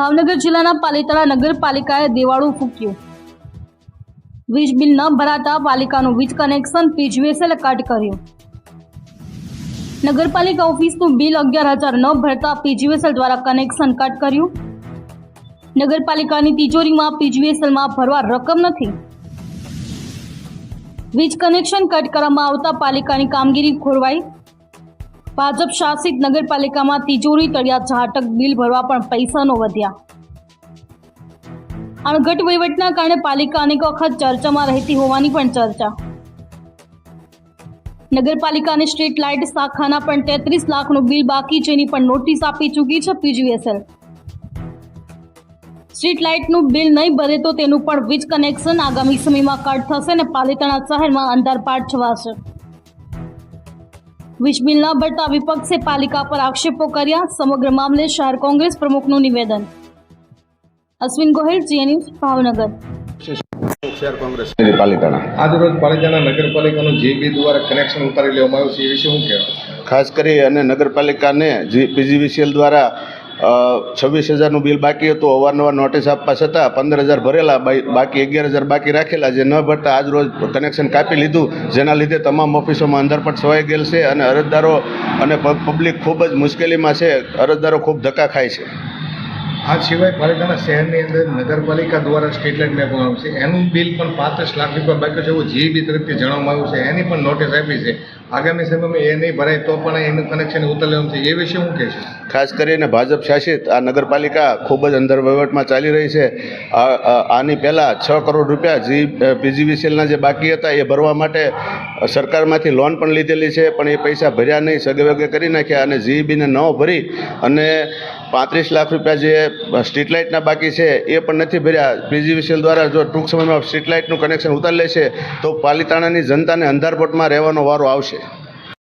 ભાવનગર જિલ્લાના પાલિતાણા નગરપાલિકાએ દિવાળું ફૂક્યું. વીજ બિલ ન ભરાતા પાલિકાનું વીજ કનેક્શન પીજીવીએસએલ કટ કર્યું. નગરપાલિકા ઓફિસનું બિલ અગિયાર હજાર ન ભરતા પીજીવીએસએલ દ્વારા કનેક્શન કટ કર્યું. નગરપાલિકાની તિજોરીમાં પીજીવીએસએલમાં ભરવા રકમ નથી. વીજ કનેક્શન કટ કરવામાં આવતા પાલિકાની કામગીરી ખોરવાઈ. ભાજપ શાસિત નગરપાલિકામાં તિજોરી, તળિયા, ઝાટક બિલ ભરવા પણ પૈસા ન વધ્યા. અણઘટ વહીવટના કારણે પાલિકા અનેક વખત ચર્ચામાં રહેતી હોવાની પણ ચર્ચા. નગરપાલિકાની સ્ટ્રીટ લાઇટ શાખાના પણ તેત્રીસ લાખનું બિલ બાકી જેની પણ નોટિસ આપી ચૂકી છે પીજીવીએસએલ સ્ટ્રીટ લાઇટનું બિલ નહીં ભરે તો તેનું પણ વીજ કનેક્શન આગામી સમયમાં કટ થશે અને પાલિતાણા શહેરમાં અંધારપાટ છવાશે. વીજ બિલ ભરતા વિપક્ષે પાલિકા પર આક્ષેપો કર્યા. સમગ્ર મામલે શહેર કોંગ્રેસ પ્રમુખનું નિવેદન. અશ્વિન ગોહિલ જીએનયુ ભાવનગર. શહેર કોંગ્રેસ. પાલિકાના. આજરોજ નગરપાલિકાનું જીબી દ્વારા કનેક્શન ઉતારી લેવામાં આવ્યું છે એ વિશે શું કહેવાય ખાસ કરી અને નગરપાલિકાને જે પીજીવીસીએલ દ્વારા છવ્વીસ હજારનું બિલ બાકી હતું. અવારનવાર નોટિસ આપવા છતાં પંદર હજાર ભરેલા બાકી અગિયાર હજાર બાકી રાખેલા જે ન ભરતા આજ રોજ કનેક્શન કાપી લીધું. જેના લીધે તમામ ઓફિસોમાં અંદરપટ છવાઈ ગયેલ છે અને અરજદારો અને પબ્લિક ખૂબ જ મુશ્કેલીમાં છે. અરજદારો ખૂબ ધક્કા ખાય છે. આ સિવાય પાલિતાણા શહેરની અંદર નગરપાલિકા દ્વારા સ્ટ્રીટ લાઇટ મેપવામાં આવ્યું છે. એનું બિલ પણ પાંત્રીસ લાખ રૂપિયા બાકી છે એવું જીઈબી તરફથી જણાવવામાં આવ્યું છે. એની પણ નોટિસ આપી છે. આગામી સમયમાં એ નહીં ભરાય તો પણ એનું કનેક્શન ઉતારી છે. એ વિશે શું કહેશો ખાસ કરીને ભાજપ શાસિત આ નગરપાલિકા ખૂબ જ અંદર વહીવટમાં ચાલી રહી છે. આની પહેલાં છ કરોડ રૂપિયા જી પીજીવીસીએલના જે બાકી હતા એ ભરવા માટે સરકારમાંથી લોન પણ લીધેલી છે, પણ એ પૈસા ભર્યા નહીં સગે વગે કરી નાખ્યા અને જીઈબીને ન ભરી અને પાંત્રીસ લાખ રૂપિયા જે સ્ટ્રીટ લાઇટના બાકી છે એ પણ નથી ભર્યા. પીજીવીસીએલ દ્વારા જો ટૂંક સમયમાં સ્ટ્રીટ લાઇટનું કનેક્શન ઉતારી લેશે તો પાલિતાણાની જનતાને અંધારપોટમાં રહેવાનો વારો આવશે.